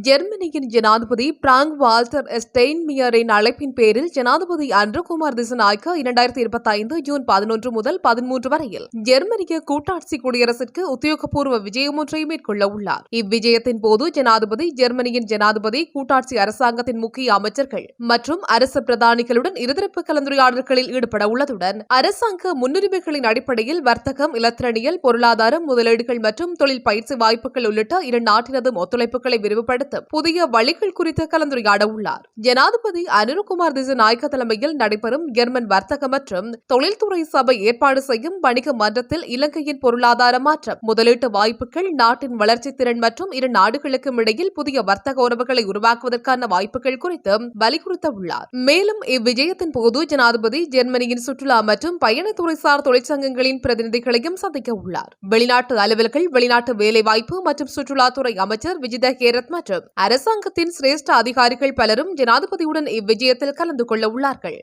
ஜெர்மனியின் ஜனாதிபதி prank Walter ஸ்டெயின்மியரின் அழைப்பின் பேரில் ஜனாதிபதி அன்ருகுமார் திசநாய்க்கு இரண்டாயிரத்தி இருபத்தி ஐந்து ஜூன் பதினொன்று முதல் பதிமூன்று வரையில் ஜெர்மனிய கூட்டாட்சி குடியரசிற்கு உத்தியோகபூர்வ விஜயம் ஒன்றை மேற்கொள்ள உள்ளார். இவ்விஜயத்தின் போது ஜனாதிபதி ஜெர்மனியின் ஜனாதிபதி கூட்டாட்சி அரசாங்கத்தின் முக்கிய அமைச்சர்கள் மற்றும் அரசு பிரதானிகளுடன் இருதரப்பு கலந்துரையாடல்களில் ஈடுபட உள்ளதுடன் அரசாங்க முன்னுரிமைகளின் அடிப்படையில் வர்த்தகம் இலத்திரனியல் பொருளாதாரம் முதலீடுகள் மற்றும் தொழில் பயிற்சி வாய்ப்புகள் உள்ளிட்ட இரு நாட்டினதும் ஒத்துழைப்புகளை விரிவுபடுத்தும் புதிய வழிகள் குறித்து கலந்துரையாட உள்ளார் ஜனாதிபதி அனுருகுமார் திசநாயக்க தலைமையில் நடைபெறும் ஜெர்மன் வர்த்தக மற்றும் தொழில்துறை சபை ஏற்பாடு செய்யும் வணிக மன்றத்தில் இலங்கையின் பொருளாதார மாற்றம் முதலீட்டு வாய்ப்புகள் நாட்டின் வளர்ச்சி திறன் மற்றும் இரு நாடுகளுக்கும் இடையில் புதிய வர்த்தக உறவுகளை உருவாக்குவதற்கான வாய்ப்புகள் குறித்து வலியுறுத்த உள்ளார் மேலும் இவ்விஜயத்தின் போது ஜனாதிபதி ஜெர்மனியின் சுற்றுலா மற்றும் பயணத்துறைசார் தொழிற்சங்கங்களின் பிரதிநிதிகளையும் சந்திக்க உள்ளார் வெளிநாட்டு அலுவல்கள் வெளிநாட்டு வேலைவாய்ப்பு மற்றும் சுற்றுலாத்துறை அமைச்சர் விஜித ஹேரத் மற்றும் உள்ளது அரசாங்கத்தின் சிரேஷ்ட அதிகாரிகள் பலரும் ஜனாதிபதியுடன் இவ்விஜயத்தில் கலந்து கொள்ள உள்ளார்கள்.